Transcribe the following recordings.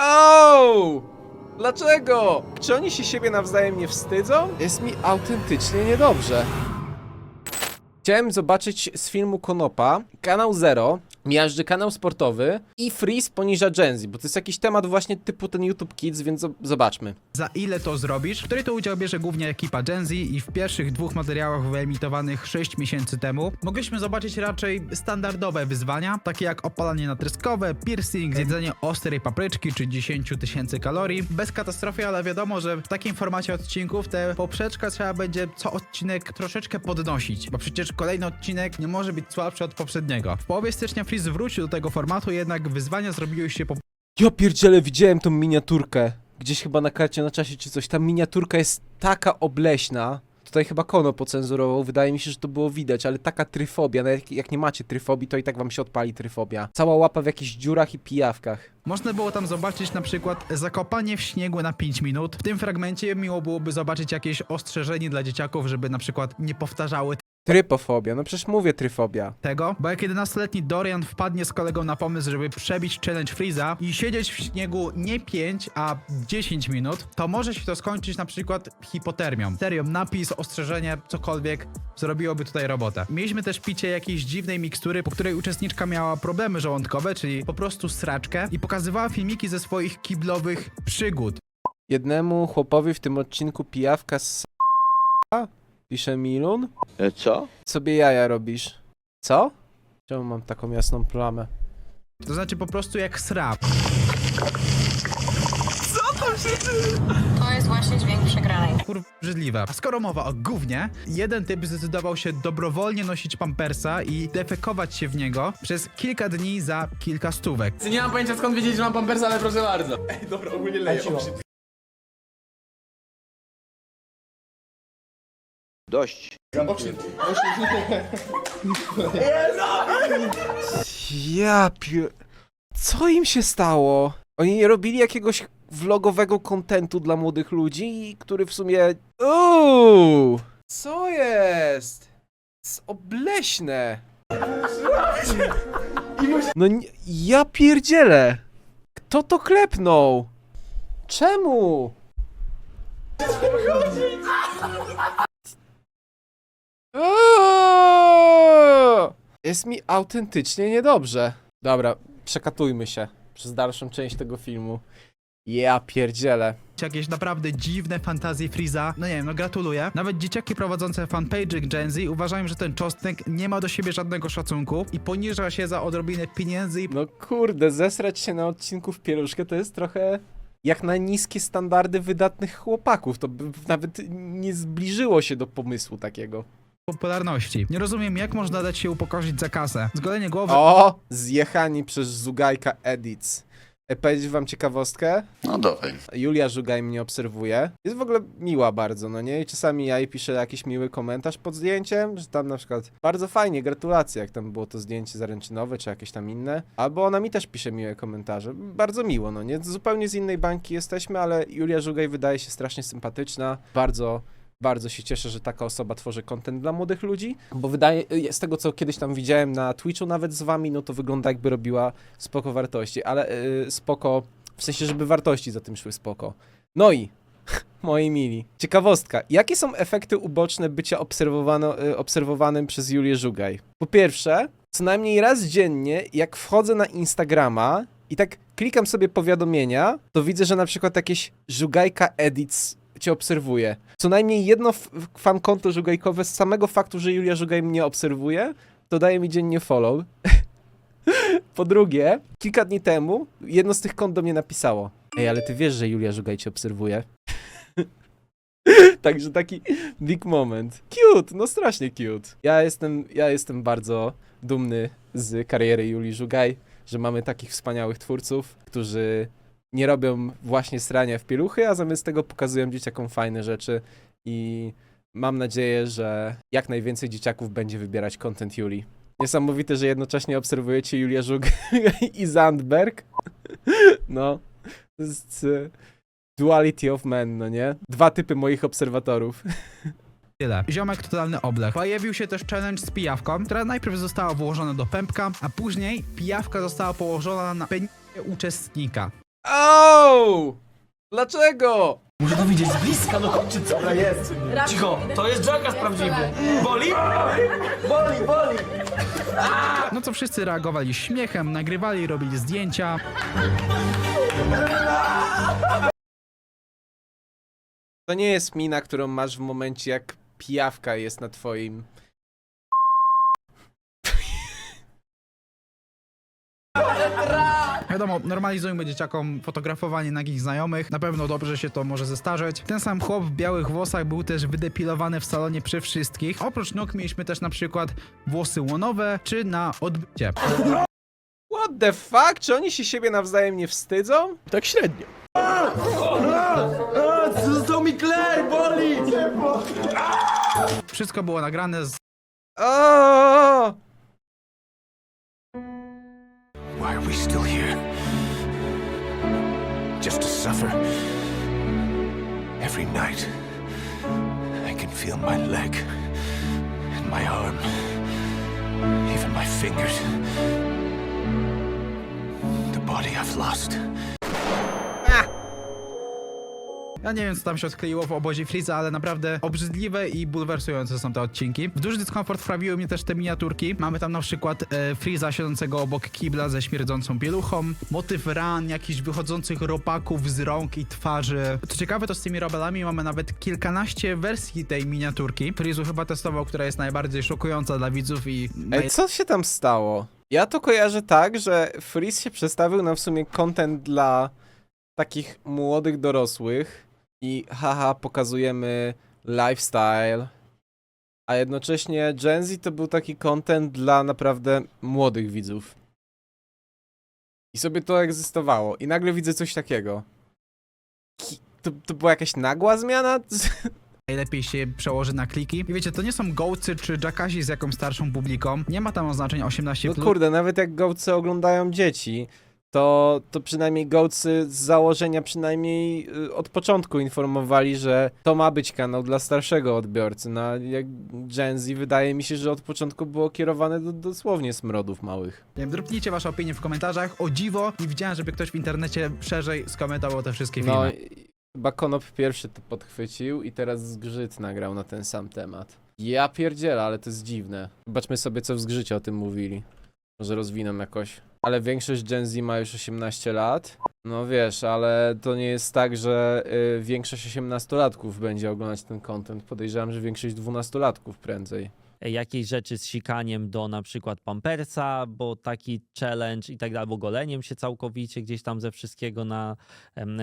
Ooo! Dlaczego? Czy oni się siebie nawzajem nie wstydzą? Jest mi autentycznie niedobrze. Chciałem zobaczyć z filmu Konopa kanał Zero, miażdży kanał sportowy i Freeze poniża Genzy, bo to jest jakiś temat właśnie typu ten YouTube Kids, więc zo- zobaczmy. za ile to zrobisz, w której to udział bierze głównie ekipa Gen Z i w pierwszych dwóch materiałach wyemitowanych 6 miesięcy temu mogliśmy zobaczyć raczej standardowe wyzwania, takie jak opalanie natryskowe, piercing, zjedzenie ostrej papryczki czy 10 tysięcy kalorii. Bez katastrofy, ale wiadomo, że w takim formacie odcinków te poprzeczka trzeba będzie co odcinek troszeczkę podnosić, bo przecież kolejny odcinek nie może być słabszy od poprzedniego. W połowie stycznia Freeze wrócił do tego formatu, jednak wyzwania zrobiły się po Ja pierdzielę, widziałem tą miniaturkę. Gdzieś chyba na karcie na czasie czy coś. Ta miniaturka jest taka obleśna. Tutaj chyba Kono pocenzurował, wydaje mi się, że to było widać, ale taka tryfobia, nawet jak, jak nie macie tryfobii, to i tak wam się odpali tryfobia. Cała łapa w jakichś dziurach i pijawkach. Można było tam zobaczyć na przykład zakopanie w śniegu na 5 minut. W tym fragmencie miło byłoby zobaczyć jakieś ostrzeżenie dla dzieciaków, żeby na przykład nie powtarzały Trypofobia, no przecież mówię tryfobia. tego, bo jak 11-letni Dorian wpadnie z kolegą na pomysł, żeby przebić challenge Freeza i siedzieć w śniegu nie 5, a 10 minut, to może się to skończyć na przykład hipotermią. Serio, napis, ostrzeżenie, cokolwiek zrobiłoby tutaj robotę. Mieliśmy też picie jakiejś dziwnej mikstury, po której uczestniczka miała problemy żołądkowe, czyli po prostu sraczkę i pokazywała filmiki ze swoich kiblowych przygód. Jednemu chłopowi w tym odcinku pijawka z pisze Milun. E, Co? Sobie jaja robisz. Co? Czemu mam taką jasną plamę? To znaczy po prostu jak srap. To jest właśnie dźwięk przegranej. Brzydliwe. A skoro mowa o gównie, jeden typ zdecydował się dobrowolnie nosić pampersa i defekować się w niego przez kilka dni za kilka stówek. Nie mam pojęcia skąd wiedzieć, że mam pampersa, ale proszę bardzo. Ej, dobra, ogólnie leję. Dość. Ja pier... Co im się stało? Oni nie robili jakiegoś vlogowego kontentu dla młodych ludzi, który w sumie... Uuu! Co jest? jest obleśne. No ja pierdzielę. Kto to klepnął? Czemu? Uuu! Jest mi autentycznie niedobrze. Dobra, przekatujmy się przez dalszą część tego filmu. Ja pierdzielę. Jakieś naprawdę dziwne fantazje Freeza. No nie wiem, no gratuluję. Nawet dzieciaki prowadzące fanpage Gen Z uważają, że ten czosnek nie ma do siebie żadnego szacunku i poniża się za odrobinę pieniędzy i No kurde, zesrać się na odcinku w pieluszkę to jest trochę jak na niskie standardy wydatnych chłopaków. To by nawet nie zbliżyło się do pomysłu takiego. Popularności. Nie rozumiem, jak można dać się upokorzyć za kasę. Zgolenie głowy O! Zjechani przez Zugajka Edits. E, powiedzieć wam ciekawostkę? No dawaj. Julia Żugaj mnie obserwuje. Jest w ogóle miła bardzo, no nie? I czasami ja jej piszę jakiś miły komentarz pod zdjęciem, że tam na przykład bardzo fajnie, gratulacje, jak tam było to zdjęcie zaręczynowe, czy jakieś tam inne. Albo ona mi też pisze miłe komentarze. Bardzo miło, no nie? Zupełnie z innej bańki jesteśmy, ale Julia Żugaj wydaje się strasznie sympatyczna. Bardzo bardzo się cieszę, że taka osoba tworzy content dla młodych ludzi, bo wydaje, z tego co kiedyś tam widziałem na Twitchu nawet z wami, no to wygląda jakby robiła spoko wartości, ale yy, spoko, w sensie, żeby wartości za tym szły spoko. No i, moi mili, ciekawostka, jakie są efekty uboczne bycia y, obserwowanym przez Julię Żugaj? Po pierwsze, co najmniej raz dziennie, jak wchodzę na Instagrama i tak klikam sobie powiadomienia, to widzę, że na przykład jakieś Żugajka Edits cię obserwuje. Co najmniej jedno f- fan konto żugajkowe z samego faktu, że Julia Żugaj mnie obserwuje, to daje mi dziennie follow. po drugie, kilka dni temu jedno z tych kont do mnie napisało. Ej, ale ty wiesz, że Julia Żugaj cię obserwuje? Także taki big moment. Cute, no strasznie cute. Ja jestem, ja jestem bardzo dumny z kariery Julii Żugaj, że mamy takich wspaniałych twórców, którzy nie robią właśnie srania w pieluchy, a zamiast tego pokazują dzieciakom fajne rzeczy i mam nadzieję, że jak najwięcej dzieciaków będzie wybierać content Julii. Niesamowite, że jednocześnie obserwujecie Julię Żug i Zandberg. No, to jest e, duality of men, no nie? Dwa typy moich obserwatorów. tyle. Ziomek totalny oblech. Pojawił się też challenge z pijawką, która najpierw została włożona do pępka, a później pijawka została położona na penisie uczestnika. O! Dlaczego? Muszę to widzieć z bliska, no chodźcie, co Dobra, jest. Cicho, to jest Jackass prawdziwy. Boli? Boli, boli. No co wszyscy reagowali śmiechem, nagrywali, robili zdjęcia. To nie jest mina, którą masz w momencie, jak pijawka jest na twoim. Wiadomo, normalizujmy dzieciakom fotografowanie nagich znajomych. Na pewno dobrze się to może zestarzeć. Ten sam chłop w białych włosach był też wydepilowany w salonie przy wszystkich. Oprócz nóg mieliśmy też na przykład włosy łonowe, czy na odbycie. What the fuck? Czy oni się siebie nawzajem nie wstydzą? Tak średnio. Został mi klej, boli. Wszystko było nagrane z O! Why are we still here? Just to suffer? Every night, I can feel my leg, and my arm, even my fingers. The body I've lost. Ja nie wiem, co tam się odkleiło w obozie Freeza, ale naprawdę obrzydliwe i bulwersujące są te odcinki. W duży dyskomfort wprawiły mnie też te miniaturki. Mamy tam na przykład e, Freeza siedzącego obok kibla ze śmierdzącą pieluchą, motyw ran, jakichś wychodzących ropaków z rąk i twarzy. Co ciekawe, to z tymi robelami mamy nawet kilkanaście wersji tej miniaturki. Freezu chyba testował, która jest najbardziej szokująca dla widzów i Ej, co się tam stało? Ja to kojarzę tak, że Freeze się przedstawił na w sumie content dla takich młodych dorosłych i haha, pokazujemy lifestyle, a jednocześnie Gen Z to był taki content dla naprawdę młodych widzów. I sobie to egzystowało. I nagle widzę coś takiego. Ki- To, to była jakaś nagła zmiana? najlepiej się przełoży na kliki. I wiecie, to nie są gołcy czy jackasi z jakąś starszą publiką. Nie ma tam oznaczenia 18+. No kurde, nawet jak gołcy oglądają dzieci, to, to przynajmniej gołcy z założenia przynajmniej y, od początku informowali, że to ma być kanał dla starszego odbiorcy. No, a jak Gen Z wydaje mi się, że od początku było kierowane do dosłownie smrodów małych. Drobnijcie wasze opinie w komentarzach. O dziwo, nie widziałem, żeby ktoś w internecie szerzej skomentował te wszystkie filmy. No, chyba Konop pierwszy to podchwycił i teraz Zgrzyt nagrał na ten sam temat. Ja pierdzielę, ale to jest dziwne. Zobaczmy sobie, co w Zgrzycie o tym mówili. Może rozwinę jakoś. Ale większość Gen Z ma już 18 lat. No wiesz, ale to nie jest tak, że y, większość 18-latków będzie oglądać ten content. Podejrzewam, że większość 12-latków prędzej. jakieś rzeczy z sikaniem do na przykład pampersa, bo taki challenge i tak dalej, albo goleniem się całkowicie gdzieś tam ze wszystkiego na,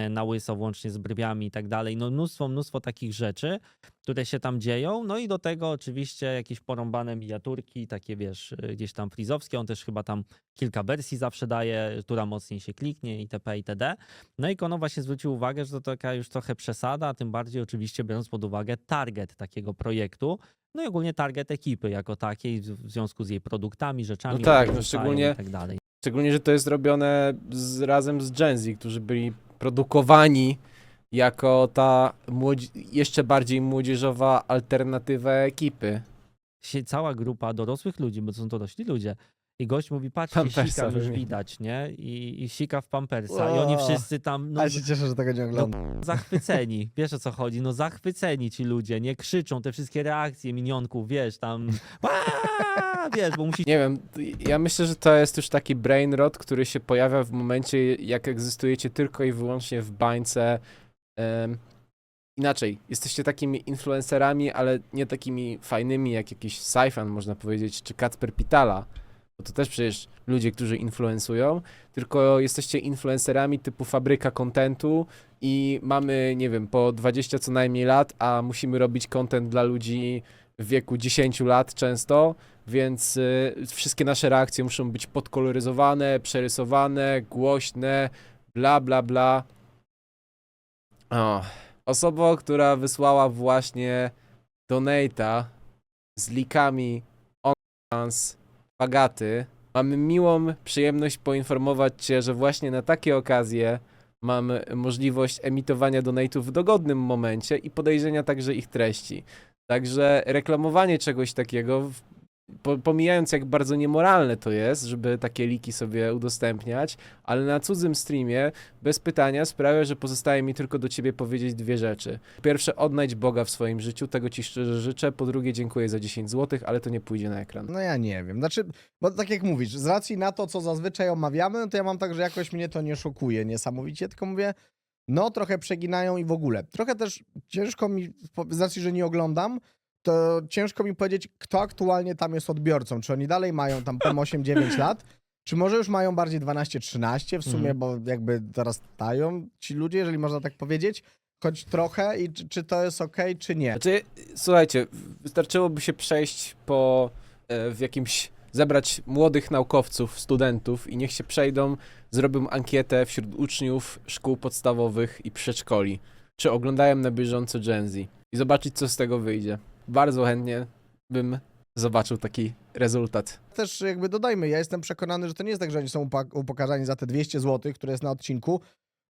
na łyso, włącznie z brwiami i tak dalej. No mnóstwo, mnóstwo takich rzeczy, które się tam dzieją. No i do tego oczywiście jakieś porąbane miniaturki, takie wiesz, y, gdzieś tam frizowskie. On też chyba tam kilka wersji zawsze daje, która mocniej się kliknie itp. itd. No i Kono właśnie zwrócił uwagę, że to taka już trochę przesada, tym bardziej oczywiście biorąc pod uwagę target takiego projektu, no i ogólnie target ekipy jako takiej w związku z jej produktami, rzeczami. No tak, no szczególnie- I tak dalej. Szczególnie, że to jest robione z, razem z Gen Z, którzy byli produkowani jako ta młodzi- jeszcze bardziej młodzieżowa alternatywa ekipy. Sie, cała grupa dorosłych ludzi, bo to są dorośli ludzie. I gość mówi, patrzcie, Pampersa sika już wymienia. widać, nie? I, I sika w pampersa. I oni wszyscy tam no, cieszę, że tego nie no, zachwyceni. Wiesz o co chodzi? No zachwyceni ci ludzie, nie? Krzyczą te wszystkie reakcje minionków, wiesz, tam "Aaa!" wiesz, bo musi Nie wiem, ja myślę, że to jest już taki brain rot, który się pojawia w momencie, jak egzystujecie tylko i wyłącznie w bańce. Inaczej, jesteście takimi influencerami, ale nie takimi fajnymi jak jakiś Syfan, można powiedzieć, czy Kacper Pitala. Bo to też przecież ludzie, którzy influencują, tylko jesteście influencerami typu fabryka kontentu i mamy, nie wiem, po 20 co najmniej lat, a musimy robić content dla ludzi w wieku 10 lat często, więc y, wszystkie nasze reakcje muszą być podkoloryzowane, przerysowane, głośne, bla bla bla. O, osoba, która wysłała właśnie donata z likami OnlyFans Pagaty. Mamy miłą przyjemność poinformować Cię, że właśnie na takie okazje mamy możliwość emitowania donate'ów w dogodnym momencie i podejrzenia także ich treści. Także reklamowanie czegoś takiego po, pomijając jak bardzo niemoralne to jest, żeby takie liki sobie udostępniać, ale na cudzym streamie bez pytania sprawia, że pozostaje mi tylko do ciebie powiedzieć dwie rzeczy. Po pierwsze, odnajdź Boga w swoim życiu, tego ci szczerze życzę. Po drugie, dziękuję za 10 zł, ale to nie pójdzie na ekran. No ja nie wiem. Znaczy, bo tak jak mówisz, z racji na to, co zazwyczaj omawiamy, no to ja mam tak, że jakoś mnie to nie szokuje niesamowicie, tylko mówię, no trochę przeginają i w ogóle. Trochę też ciężko mi, z racji, że nie oglądam, to ciężko mi powiedzieć, kto aktualnie tam jest odbiorcą. Czy oni dalej mają tam po 8-9 lat, czy może już mają bardziej 12-13 w sumie, Mhm. bo jakby dorastają ci ludzie, jeżeli można tak powiedzieć, choć trochę i czy, czy to jest okej, czy nie. Znaczy, słuchajcie, wystarczyłoby się przejść po e, w jakimś zebrać młodych naukowców, studentów i niech się przejdą, zrobią ankietę wśród uczniów szkół podstawowych i przedszkoli, czy oglądają na bieżąco Gen Z i zobaczyć, co z tego wyjdzie. Bardzo chętnie bym zobaczył taki rezultat. też jakby dodajmy, ja jestem przekonany, że to nie jest tak, że oni są upokarzani za te 200 zł, które jest na odcinku,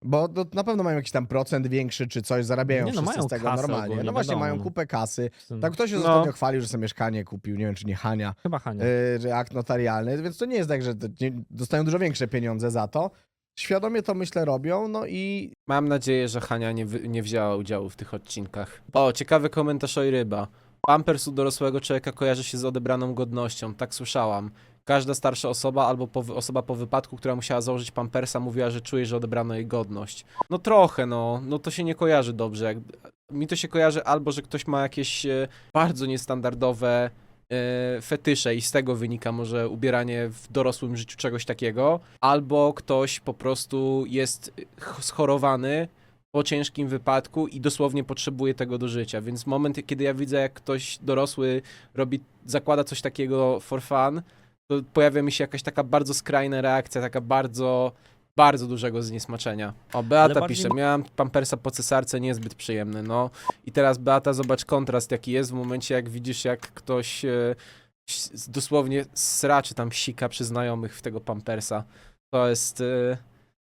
bo to na pewno mają jakiś tam procent większy czy coś, zarabiają Nie no, wszyscy mają z tego kasę normalnie. ogólnie, no właśnie, wiadomo, mają kupę kasy. Tam ktoś się No. ostatnio chwalił, że sobie mieszkanie kupił, nie wiem czy nie Hania, Chyba Hania. że akt notarialny, więc to nie jest tak, że nie, dostają dużo większe pieniądze za to. Świadomie to myślę robią, no i Mam nadzieję, że Hania nie, nie wzięła udziału w tych odcinkach. O, ciekawy komentarz o ryba. Pampers u dorosłego człowieka kojarzy się z odebraną godnością, tak słyszałam. Każda starsza osoba albo po, osoba po wypadku, która musiała założyć pampersa, mówiła, że czuje, że odebrano jej godność. No trochę, no. No to się nie kojarzy dobrze. Jak, mi to się kojarzy albo, że ktoś ma jakieś e, bardzo niestandardowe e, fetysze i z tego wynika może ubieranie w dorosłym życiu czegoś takiego, albo ktoś po prostu jest ch- schorowany po ciężkim wypadku i dosłownie potrzebuje tego do życia. Więc moment, kiedy ja widzę, jak ktoś dorosły robi, zakłada coś takiego for fun, to pojawia mi się jakaś taka bardzo skrajna reakcja, taka bardzo, bardzo dużego zniesmaczenia. O, Beata bardziej- pisze, miałam pampersa po cesarce, niezbyt przyjemny, no. I teraz Beata, zobacz kontrast, jaki jest w momencie, jak widzisz, jak ktoś e, dosłownie sra, czy tam sika przy znajomych w tego pampersa. To jest, e,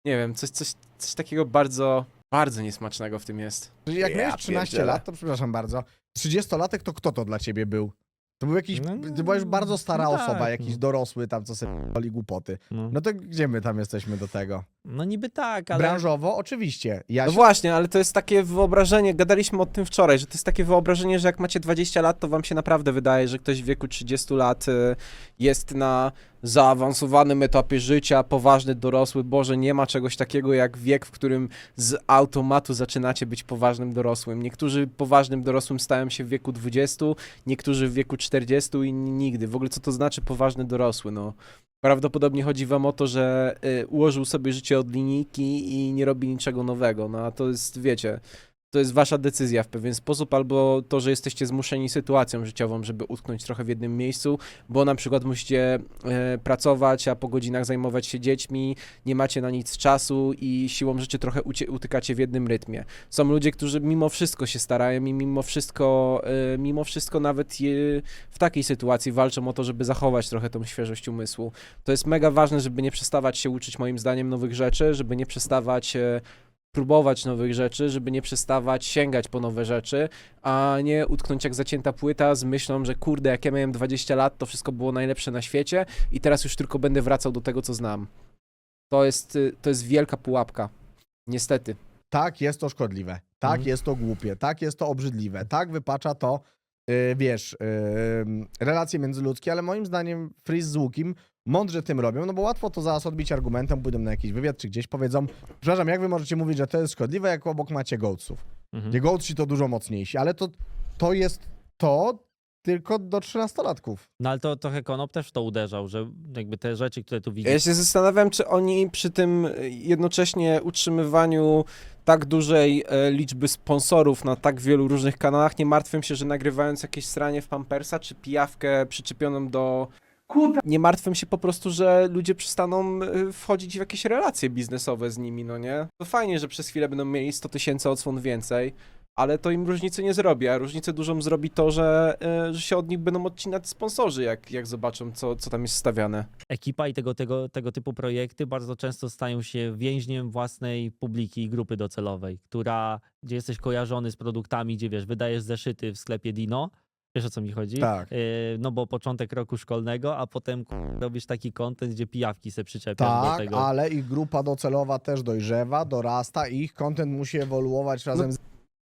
nie wiem, coś, coś, coś takiego bardzo, bardzo niesmacznego w tym jest. Czyli jak Ja miałeś 13 pierdzielę. lat, to przepraszam bardzo, 30-latek to kto to dla ciebie był? To był jakiś, No, ty była już bardzo stara no osoba, tak, jakiś no. dorosły tam, co sobie p***li głupoty. No. No to gdzie my tam jesteśmy do tego? no niby tak, ale... Branżowo oczywiście. Ja No się- właśnie, ale to jest takie wyobrażenie, gadaliśmy o tym wczoraj, że to jest takie wyobrażenie, że jak macie 20 lat, to wam się naprawdę wydaje, że ktoś w wieku 30 lat y, jest na zaawansowanym etapie życia, poważny, dorosły. Boże, nie ma czegoś takiego jak wiek, w którym z automatu zaczynacie być poważnym dorosłym. Niektórzy poważnym dorosłym stają się w wieku 20, niektórzy w wieku 40 i nigdy. W ogóle co to znaczy poważny dorosły, no. Prawdopodobnie chodzi wam o to, że y, ułożył sobie życie od linijki i nie robi niczego nowego. No a to jest, wiecie, to jest wasza decyzja w pewien sposób, albo to, że jesteście zmuszeni sytuacją życiową, żeby utknąć trochę w jednym miejscu, bo na przykład musicie e, pracować, a po godzinach zajmować się dziećmi, nie macie na nic czasu i siłą rzeczy trochę ucie, utykacie w jednym rytmie. Są ludzie, którzy mimo wszystko się starają i mimo wszystko, e, mimo wszystko nawet je, w takiej sytuacji walczą o to, żeby zachować trochę tą świeżość umysłu. To jest mega ważne, żeby nie przestawać się uczyć moim zdaniem nowych rzeczy, żeby nie przestawać e, próbować nowych rzeczy, żeby nie przestawać sięgać po nowe rzeczy, a nie utknąć jak zacięta płyta z myślą, że kurde, jak ja miałem 20 lat, to wszystko było najlepsze na świecie i teraz już tylko będę wracał do tego, co znam. To jest, y, to jest wielka pułapka. Niestety. Tak, jest to szkodliwe. Tak, Mhm. jest to głupie. Tak, jest to obrzydliwe. Tak, wypacza to, yy, wiesz, yy, relacje międzyludzkie, ale moim zdaniem Freeze z Łukim mądrze tym robią, no bo łatwo to zaraz odbić argumentem, pójdą na jakiś wywiad czy gdzieś, powiedzą, przepraszam, jak wy możecie mówić, że to jest szkodliwe, jak obok macie gołców. Mhm. Gdzie gołci to dużo mocniejsi, ale to, to jest to tylko do 13-latków. No ale to trochę Konop też w to uderzał, że jakby te rzeczy, które tu widzisz, Ja się zastanawiam, czy oni przy tym jednocześnie utrzymywaniu tak dużej e, liczby sponsorów na tak wielu różnych kanałach nie martwią się, że nagrywając jakieś stranie w Pampersa czy pijawkę przyczepioną do nie martwią się po prostu, że ludzie przestaną y, wchodzić w jakieś relacje biznesowe z nimi, no nie? To fajnie, że przez chwilę będą mieli 100 tysięcy odsłon więcej, ale to im różnicy nie zrobi, a różnicę dużą zrobi to, że, y, że się od nich będą odcinać sponsorzy, jak, jak zobaczą, co, co tam jest stawiane. ekipa i tego, tego, tego typu projekty bardzo często stają się więźniem własnej publiki i grupy docelowej, która, gdzie jesteś kojarzony z produktami, gdzie wiesz, wydajesz zeszyty w sklepie Dino, Wiesz o co mi chodzi? Tak. Yy, no bo początek roku szkolnego, a potem k- robisz taki content, gdzie pijawki se przyczepiasz do Tak, tego. ale ich grupa docelowa też dojrzewa, dorasta i ich content musi ewoluować razem z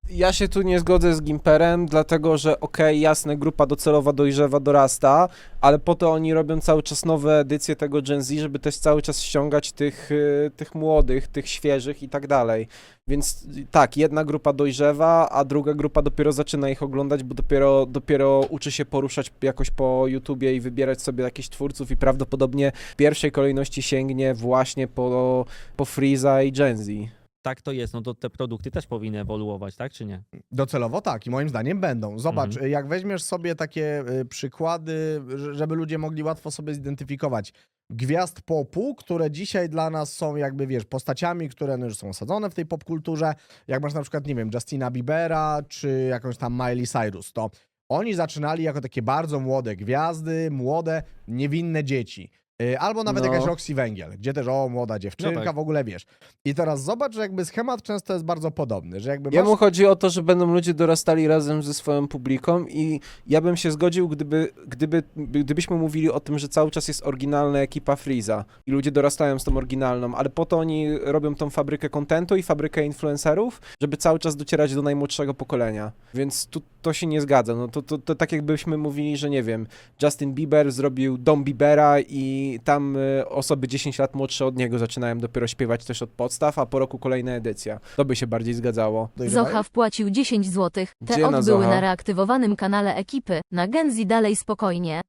Ja się tu nie zgodzę z Gimperem, dlatego że okej, jasne, grupa docelowa dojrzewa, dorasta, ale po to oni robią cały czas nowe edycje tego Gen Z, żeby też cały czas ściągać tych, y, tych młodych, tych świeżych i tak dalej. Więc tak, jedna grupa dojrzewa, a druga grupa dopiero zaczyna ich oglądać, bo dopiero, dopiero uczy się poruszać jakoś po YouTubie i wybierać sobie jakichś twórców i prawdopodobnie w pierwszej kolejności sięgnie właśnie po, po Freeza i Gen Z. Tak to jest, no to te produkty też powinny ewoluować, tak czy nie? Docelowo tak i moim zdaniem będą. Zobacz, Mhm. jak weźmiesz sobie takie y, przykłady, żeby ludzie mogli łatwo sobie zidentyfikować gwiazd popu, które dzisiaj dla nas są jakby, wiesz, postaciami, które no, już są osadzone w tej popkulturze, jak masz na przykład, nie wiem, Justina Biebera, czy jakąś tam Miley Cyrus, to oni zaczynali jako takie bardzo młode gwiazdy, młode, niewinne dzieci. Y, Albo nawet No. jakaś Roxy Węgiel, gdzie też, o, młoda dziewczynka, No tak. w ogóle wiesz. I teraz zobacz, że jakby schemat często jest bardzo podobny, że jakby masz... Jemu chodzi o to, że będą ludzie dorastali razem ze swoją publiką i ja bym się zgodził, gdyby, gdyby, gdybyśmy mówili o tym, że cały czas jest oryginalna ekipa Freeza i ludzie dorastają z tą oryginalną, ale po to oni robią tą fabrykę kontentu i fabrykę influencerów, żeby cały czas docierać do najmłodszego pokolenia. Więc tu to się nie zgadza. No to, to, to tak jakbyśmy mówili, że nie wiem, Justin Bieber zrobił Dom Biebera i tam y, osoby 10 lat młodsze od niego zaczynają dopiero śpiewać też od podstaw, a po roku kolejna edycja. To by się bardziej zgadzało. Zocha wpłacił 10 zł. Te Gdzie na odbyły Zocha? na reaktywowanym kanale ekipy. Na Genzi dalej spokojnie.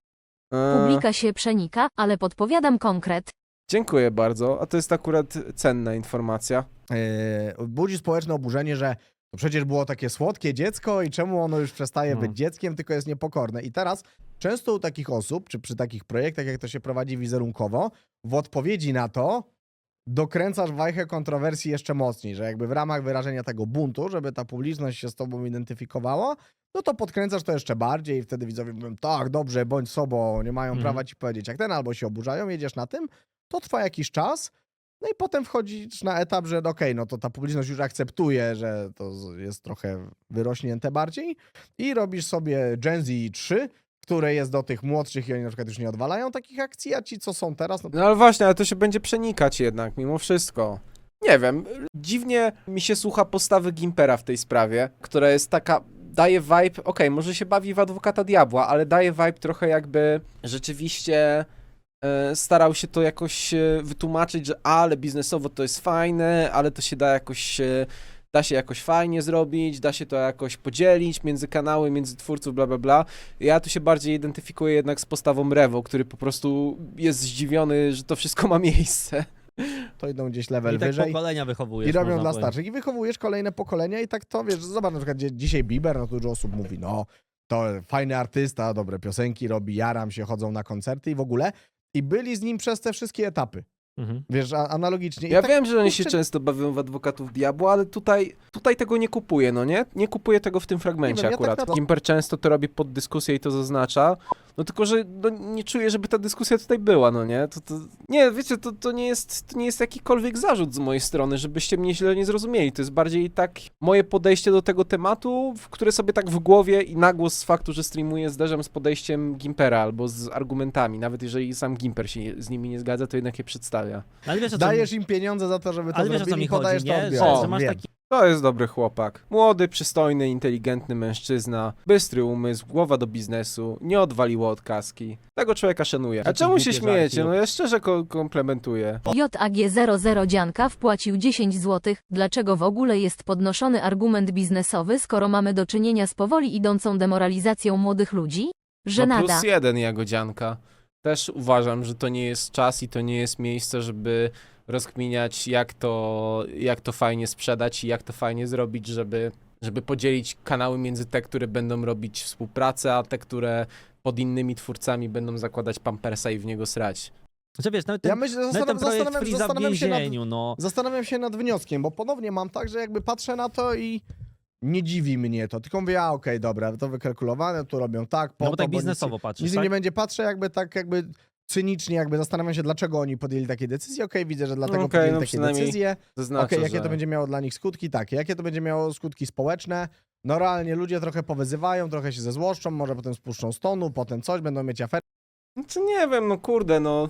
E, Publika się przenika, ale podpowiadam konkret. Dziękuję bardzo, a to jest akurat cenna informacja. Yy, budzi społeczne oburzenie, że to przecież było takie słodkie dziecko i czemu ono już przestaje No. być dzieckiem, tylko jest niepokorne. I teraz często u takich osób, czy przy takich projektach, jak to się prowadzi wizerunkowo, w odpowiedzi na to dokręcasz wajchę kontrowersji jeszcze mocniej, że jakby w ramach wyrażenia tego buntu, żeby ta publiczność się z tobą identyfikowała, no to podkręcasz to jeszcze bardziej i wtedy widzowie mówią, tak, dobrze, bądź sobą, nie mają Mhm. prawa ci powiedzieć. Jak ten albo się oburzają, jedziesz na tym, to trwa jakiś czas, no i potem wchodzisz na etap, że no okej, no to ta publiczność już akceptuje, że to jest trochę wyrośnięte bardziej i robisz sobie Gen Z 3, które jest do tych młodszych i oni na przykład już nie odwalają takich akcji, a ci co są teraz, no No ale właśnie, ale to się będzie przenikać jednak, mimo wszystko. Nie wiem, dziwnie mi się słucha postawy Gimpera w tej sprawie, która jest taka, daje vibe, okej, może się bawi w adwokata diabła, ale daje vibe trochę jakby rzeczywiście starał się to jakoś e, wytłumaczyć, że ale biznesowo to jest fajne, ale to się da jakoś... E, Da się jakoś fajnie zrobić, da się to jakoś podzielić między kanały, między twórców, bla bla bla. Ja tu się bardziej identyfikuję jednak z postawą Rewo, który po prostu jest zdziwiony, że to wszystko ma miejsce. to idą gdzieś level I tak wyżej. pokolenia wychowujesz. I robią dla starszych. I wychowujesz kolejne pokolenia i tak to, wiesz, zobacz na przykład gdzie dzisiaj Bieber, no to dużo osób mówi, no to fajny artysta, dobre piosenki robi, jaram się, chodzą na koncerty i w ogóle. I byli z nim przez te wszystkie etapy. Mhm. Wiesz, a, analogicznie. I Ja tak, wiem, że oni się kurczę, często bawią w adwokatów diabła, ale tutaj, tutaj tego nie kupuję, no nie? Nie kupuję tego w tym fragmencie Nie wiem, ja tak akurat. na- Gimper często to robi pod dyskusję i to zaznacza. No tylko, że no, nie czuję, żeby ta dyskusja tutaj była, no nie? To, to, nie, wiecie, to, to, nie jest, to nie jest jakikolwiek zarzut z mojej strony, żebyście mnie źle nie zrozumieli. To jest bardziej tak moje podejście do tego tematu, w które sobie tak w głowie i na głos z faktu, że streamuję, zderzam z podejściem Gimpera albo z argumentami. Nawet jeżeli sam Gimper się z nimi nie zgadza, to jednak je przedstawia. Ale wiesz, o co Dajesz im pieniądze za to, żeby to ale wiesz o co zrobili, mi podajesz chodzi, to nie? Że, że masz Wiem. taki To jest dobry chłopak. Młody, przystojny, inteligentny mężczyzna, bystry umysł, głowa do biznesu, nie odwaliło od kaski. Tego człowieka szanuję. A czemu się śmiejecie? No ja szczerze ko komplementuję. JAG00 Dzianka wpłacił 10 zł. Dlaczego w ogóle jest podnoszony argument biznesowy, skoro mamy do czynienia z powoli idącą demoralizacją młodych ludzi? No Żenada. plus jeden Jagodzianka. Też uważam, że to nie jest czas i to nie jest miejsce, żeby rozkminiać, jak to, jak to fajnie sprzedać i jak to fajnie zrobić, żeby, żeby podzielić kanały między te, które będą robić współpracę, a te, które pod innymi twórcami będą zakładać pampersa i w niego srać. Że wiesz, nawet ten, Ja myślę, nawet ten zastanawiam, projekt zastanawiam, zastanawiam się nad, no. Zastanawiam się nad wnioskiem, bo ponownie mam tak, że jakby patrzę na to i nie dziwi mnie to, tylko mówię, a okej, dobra, to wykalkulowane, tu robią tak, po No bo to, tak bo nic- biznesowo patrzysz, Nic tak? nie będzie, patrzę jakby tak jakby cynicznie, jakby zastanawiam się, dlaczego oni podjęli takie decyzje. Okej, widzę, że dlatego okej, podjęli no takie przynajmniej decyzje. Zaznaczę, Okej, jakie że... to będzie miało dla nich skutki? Takie. Jakie to będzie miało skutki społeczne? no realnie ludzie trochę powyzywają, trochę się zezłoszczą, może potem spuszczą z tonu, potem coś, będą mieć aferę. Znaczy nie wiem, no kurde, no.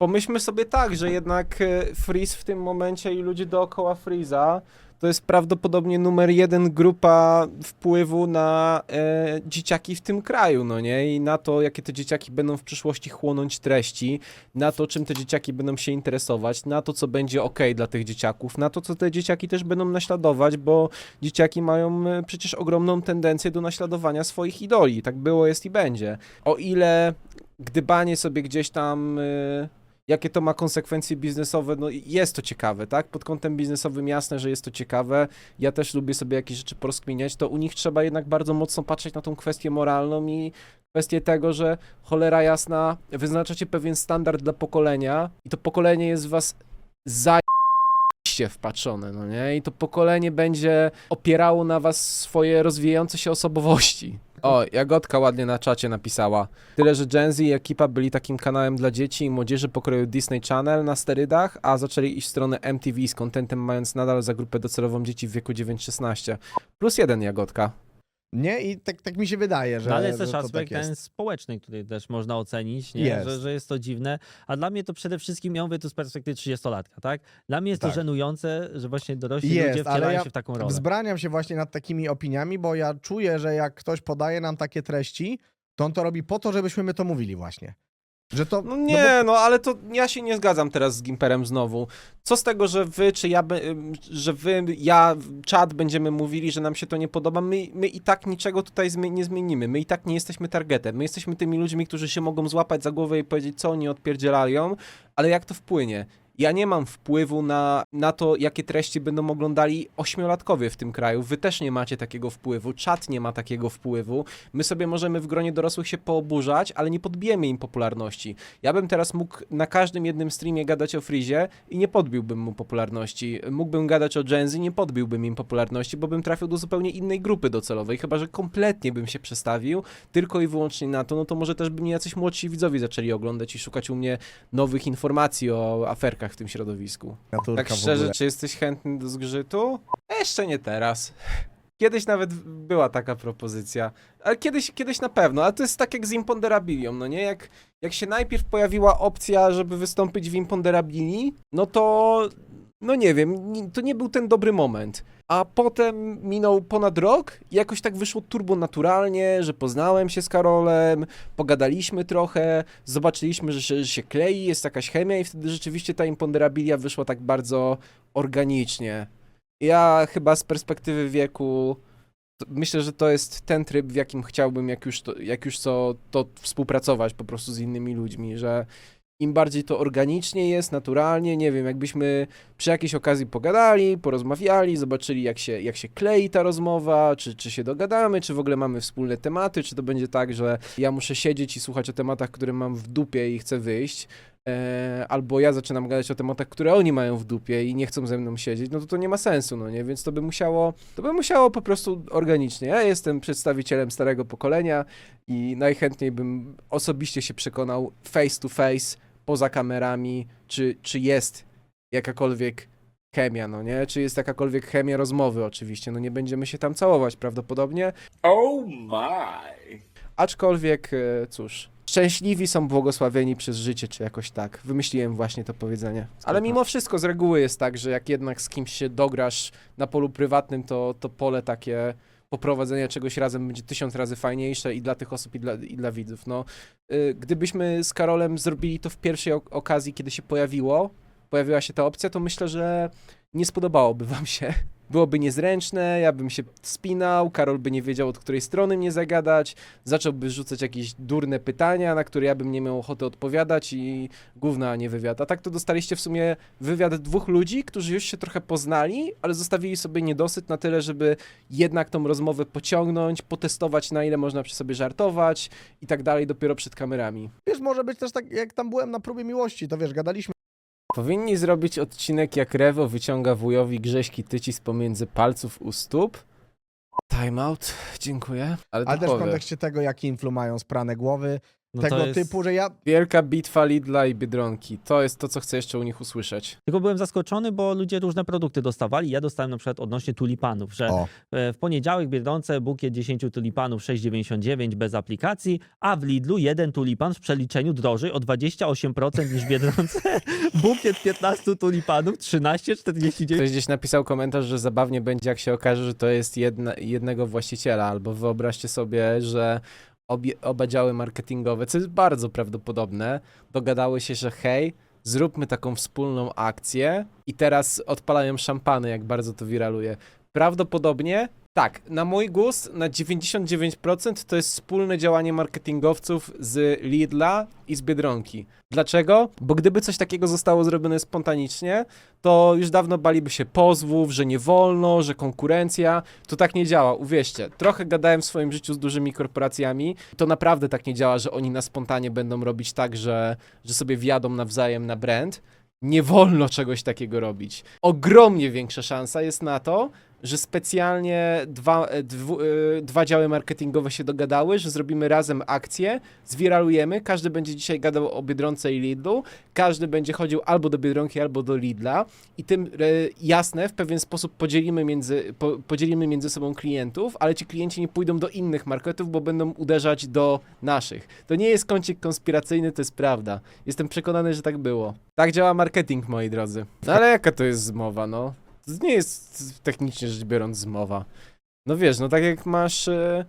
Pomyślmy sobie tak, że jednak e, Freeze w tym momencie i ludzie dookoła Freeza to jest prawdopodobnie numer jeden grupa wpływu na e, dzieciaki w tym kraju, no nie? I na to, jakie te dzieciaki będą w przyszłości chłonąć treści, na to, czym te dzieciaki będą się interesować, na to, co będzie ok dla tych dzieciaków, na to, co te dzieciaki też będą naśladować, bo dzieciaki mają e, przecież ogromną tendencję do naśladowania swoich idoli. Tak było, jest i będzie. O ile gdybanie sobie gdzieś tam, y, jakie to ma konsekwencje biznesowe, no jest to ciekawe, tak? Pod kątem biznesowym jasne, że jest to ciekawe. Ja też lubię sobie jakieś rzeczy porozkminiać, to u nich trzeba jednak bardzo mocno patrzeć na tą kwestię moralną i kwestię tego, że cholera jasna, wyznaczacie pewien standard dla pokolenia i to pokolenie jest w was za wpatrzone, no nie? I to pokolenie będzie opierało na was swoje rozwijające się osobowości. O, Jagodka ładnie na czacie napisała. Tyle, że Gen Z i ekipa byli takim kanałem dla dzieci i młodzieży pokroju Disney Channel na sterydach, a zaczęli iść w stronę MTV z kontentem, mając nadal za grupę docelową dzieci w wieku 9-16. Plus jeden Jagodka. Nie? I tak, tak mi się wydaje, że, No, ale jest że też to aspekt tak ten jest. społeczny, który też można ocenić, nie? Jest. Że, że jest to dziwne. A dla mnie to przede wszystkim, ja mówię tu z perspektywy 30-latka, tak? Dla mnie jest Tak. to żenujące, że właśnie dorośli Jest, ludzie ale wcielają ja się w taką rolę. Wzbraniam się właśnie nad takimi opiniami, bo ja czuję, że jak ktoś podaje nam takie treści, to on to robi po to, żebyśmy my to mówili właśnie. Że to... No nie, no, ale to ja się nie zgadzam teraz z Gimperem znowu. Co z tego, że wy, czy ja, że wy, ja, czat będziemy mówili, że nam się to nie podoba, my, my i tak niczego tutaj zmi- nie zmienimy. My i tak nie jesteśmy targetem. My jesteśmy tymi ludźmi, którzy się mogą złapać za głowę i powiedzieć, co oni odpierdzielają, ale jak to wpłynie? Ja nie mam wpływu na, na to, jakie treści będą oglądali ośmiolatkowie w tym kraju. Wy też nie macie takiego wpływu, czat nie ma takiego wpływu. My sobie możemy w gronie dorosłych się pooburzać, ale nie podbijemy im popularności. Ja bym teraz mógł na każdym jednym streamie gadać o Frizie i nie podbiłbym mu popularności. Mógłbym gadać o Gen Z nie podbiłbym im popularności, bo bym trafił do zupełnie innej grupy docelowej, chyba że kompletnie bym się przestawił tylko i wyłącznie na to, no to może też by mnie jacyś młodsi widzowie zaczęli oglądać i szukać u mnie nowych informacji o aferkach w tym środowisku. Naturka Tak szczerze, czy jesteś chętny do zgrzytu? Jeszcze nie teraz. Kiedyś nawet była taka propozycja, ale kiedyś, kiedyś na pewno, ale to jest tak jak z Imponderabilią, no nie? Jak, jak się najpierw pojawiła opcja, żeby wystąpić w Imponderabili, no to, no nie wiem, to nie był ten dobry moment. A potem minął ponad rok i jakoś tak wyszło turbo naturalnie, że poznałem się z Karolem, pogadaliśmy trochę, zobaczyliśmy, że się, że się klei, jest jakaś chemia i wtedy rzeczywiście ta imponderabilia wyszła tak bardzo organicznie. Ja chyba z perspektywy wieku myślę, że to jest ten tryb, w jakim chciałbym, jak już, to, jak już co, to współpracować po prostu z innymi ludźmi, że im bardziej to organicznie jest, naturalnie, nie wiem, jakbyśmy przy jakiejś okazji pogadali, porozmawiali, zobaczyli jak się, jak się klei ta rozmowa, czy, czy się dogadamy, czy w ogóle mamy wspólne tematy, czy to będzie tak, że ja muszę siedzieć i słuchać o tematach, które mam w dupie i chcę wyjść, e, albo ja zaczynam gadać o tematach, które oni mają w dupie i nie chcą ze mną siedzieć, no to to nie ma sensu, no nie, więc to by musiało, to by musiało po prostu organicznie. Ja jestem przedstawicielem starego pokolenia i najchętniej bym osobiście się przekonał face to face, poza kamerami, czy, czy jest jakakolwiek chemia, no nie? Czy jest jakakolwiek chemia rozmowy oczywiście, no nie będziemy się tam całować prawdopodobnie, Oh my. aczkolwiek, e, cóż, szczęśliwi są błogosławieni przez życie, czy jakoś tak. Wymyśliłem właśnie to powiedzenie. Ale mimo wszystko z reguły jest tak, że jak jednak z kimś się dograsz na polu prywatnym, to, to pole takie poprowadzenia czegoś razem będzie tysiąc razy fajniejsze i dla tych osób, i dla, i dla widzów. No, y, gdybyśmy z Karolem zrobili to w pierwszej ok- okazji, kiedy się pojawiło, pojawiła się ta opcja, to myślę, że nie spodobałoby wam się. Byłoby niezręczne, ja bym się spinał, Karol by nie wiedział, od której strony mnie zagadać, zacząłby rzucać jakieś durne pytania, na które ja bym nie miał ochoty odpowiadać i gówna, a nie wywiad. A tak to dostaliście w sumie wywiad dwóch ludzi, którzy już się trochę poznali, ale zostawili sobie niedosyt na tyle, żeby jednak tą rozmowę pociągnąć, potestować na ile można przy sobie żartować i tak dalej dopiero przed kamerami. Wiesz, może być też tak, jak tam byłem na próbie miłości, to wiesz, gadaliśmy Powinni zrobić odcinek jak Rewo wyciąga wujowi grześki tyci pomiędzy palców u stóp. Time out, dziękuję. Ale, Ale to też w kontekście tego, jakie influ mają sprane głowy, No tego to jest... typu, że ja... Wielka bitwa Lidla i Biedronki. To jest to, co chcę jeszcze u nich usłyszeć. Tylko byłem zaskoczony, bo ludzie różne produkty dostawali. Ja dostałem na przykład odnośnie tulipanów, że O. e, w poniedziałek w Biedronce bukiet 10 tulipanów 6,99 bez aplikacji, a w Lidlu jeden tulipan w przeliczeniu drożej o 28% niż w Biedronce. bukiet 15 tulipanów 13,49 Ktoś gdzieś napisał komentarz, że zabawnie będzie, jak się okaże, że to jest jedna, jednego właściciela, albo wyobraźcie sobie, że obie, oba działy marketingowe, co jest bardzo prawdopodobne, dogadały się, że hej, zróbmy taką wspólną akcję i teraz odpalają szampany, jak bardzo to wiraluje. Prawdopodobnie tak, na mój gust, na 99% to jest wspólne działanie marketingowców z Lidla i z Biedronki. Dlaczego? Bo gdyby coś takiego zostało zrobione spontanicznie, to już dawno baliby się pozwów, że nie wolno, że konkurencja. To tak nie działa, uwierzcie. Trochę gadałem w swoim życiu z dużymi korporacjami. To naprawdę tak nie działa, że oni na spontanie będą robić tak, że, że sobie wjadą nawzajem na brand. Nie wolno czegoś takiego robić. Ogromnie większa szansa jest na to, że specjalnie dwa, e, dwu, e, dwa działy marketingowe się dogadały, że zrobimy razem akcję, zwiralujemy, każdy będzie dzisiaj gadał o Biedronce i Lidlu, każdy będzie chodził albo do Biedronki, albo do Lidla i tym e, jasne, w pewien sposób podzielimy między, po, podzielimy między sobą klientów, ale ci klienci nie pójdą do innych marketów, bo będą uderzać do naszych. To nie jest kącik konspiracyjny, to jest prawda. Jestem przekonany, że tak było. Tak działa marketing, moi drodzy. No ale jaka to jest zmowa, no? To nie jest technicznie rzecz biorąc zmowa. No wiesz, no tak jak masz e,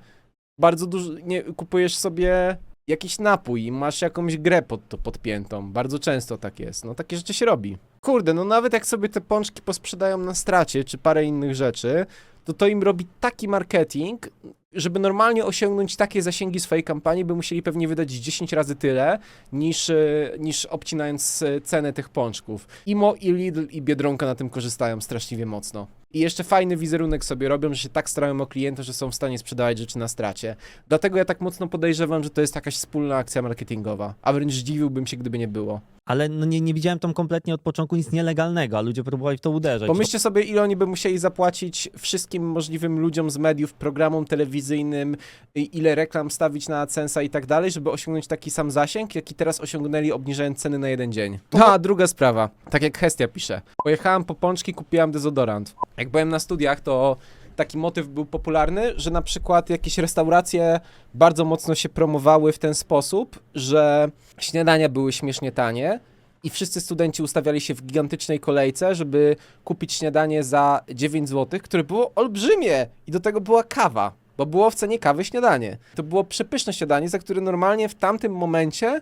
bardzo dużo, nie, kupujesz sobie jakiś napój i masz jakąś grę pod to podpiętą. Bardzo często tak jest. No takie rzeczy się robi. Kurde, no nawet jak sobie te pączki posprzedają na stracie, czy parę innych rzeczy, to to im robi taki marketing, żeby normalnie osiągnąć takie zasięgi swojej kampanii, by musieli pewnie wydać 10 razy tyle, niż, e, niż obcinając e, cenę tych pączków. Imo i Lidl i Biedronka na tym korzystają straszliwie mocno. I jeszcze fajny wizerunek sobie robią, że się tak starają o klienta, że są w stanie sprzedawać rzeczy na stracie. Dlatego ja tak mocno podejrzewam, że to jest jakaś wspólna akcja marketingowa. A wręcz zdziwiłbym się, gdyby nie było. Ale no nie, nie widziałem tam kompletnie od początku nic nielegalnego, a ludzie próbowali w to uderzać. Pomyślcie sobie, ile oni by musieli zapłacić wszystkim możliwym ludziom z mediów, programom telewizyjnym, i ile reklam stawić na AdSense'a i tak dalej, żeby osiągnąć taki sam zasięg, jaki teraz osiągnęli, obniżając ceny na jeden dzień. No a druga sprawa, tak jak Hestia pisze. Pojechałem po pączki, kupiłam dezodorant. Jak byłem na studiach, to taki motyw był popularny, że na przykład jakieś restauracje bardzo mocno się promowały w ten sposób, że śniadania były śmiesznie tanie, i wszyscy studenci ustawiali się w gigantycznej kolejce, żeby kupić śniadanie za 9 zł, które było olbrzymie i do tego była kawa, bo było w cenie kawy śniadanie. To było przepyszne śniadanie, za które normalnie w tamtym momencie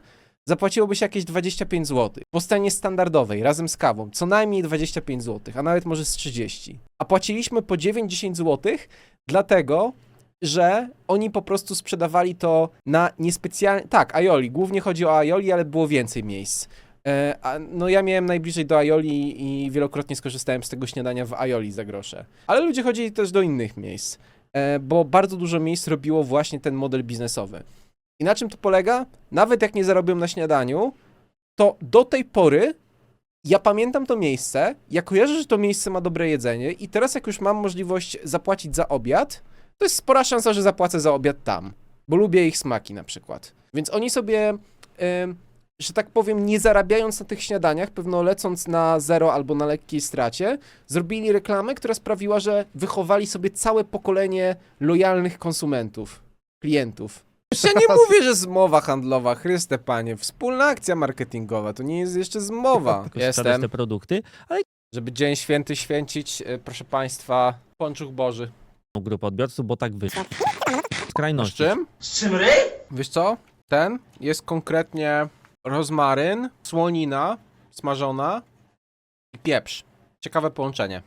zapłaciłoby się jakieś 25 zł. Po cenie standardowej, razem z kawą, co najmniej 25 zł, a nawet może z 30. A płaciliśmy po 9-10 zł, dlatego, że oni po prostu sprzedawali to na niespecjalnie... Tak, Aioli, głównie chodzi o Aioli, ale było więcej miejsc. E, a, no ja miałem najbliżej do Aioli i wielokrotnie skorzystałem z tego śniadania w Aioli za grosze. Ale ludzie chodzili też do innych miejsc, e, bo bardzo dużo miejsc robiło właśnie ten model biznesowy. I na czym to polega? Nawet jak nie zarobią na śniadaniu, to do tej pory ja pamiętam to miejsce, ja kojarzę, że to miejsce ma dobre jedzenie i teraz jak już mam możliwość zapłacić za obiad, to jest spora szansa, że zapłacę za obiad tam, bo lubię ich smaki na przykład. Więc oni sobie... em, że tak powiem, nie zarabiając na tych śniadaniach, pewno lecąc na zero albo na lekkiej stracie, zrobili reklamę, która sprawiła, że wychowali sobie całe pokolenie lojalnych konsumentów, klientów. Już ja nie mówię, że zmowa handlowa, Chryste panie, wspólna akcja marketingowa, to nie jest jeszcze zmowa. Tylko sprzedać Jestem. te produkty, ale Żeby Dzień Święty święcić, e, proszę państwa, pączuch Boży. grupę odbiorców, bo tak wyszło. Z Skrajności. czym? Z czym ry? Wiesz co? Ten jest konkretnie rozmaryn, słonina smażona i pieprz. Ciekawe połączenie.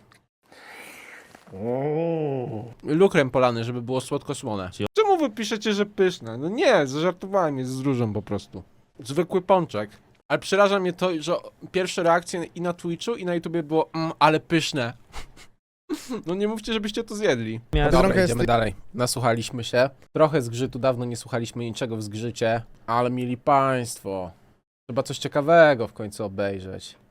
Lukrem polany, żeby było słodko-słone. Czemu wy piszecie, że pyszne? No nie, zażartowałem, jest z różą po prostu. Zwykły pączek. Ale przeraża mnie to, że pierwsze reakcje i na Twitchu i na YouTubie było mm, ale pyszne. No nie mówcie, żebyście to zjedli. Dobra, jest- idziemy dalej. Nasłuchaliśmy się. Trochę zgrzytu, dawno nie słuchaliśmy niczego w zgrzycie, ale mieli państwo. Trzeba coś ciekawego w końcu obejrzeć.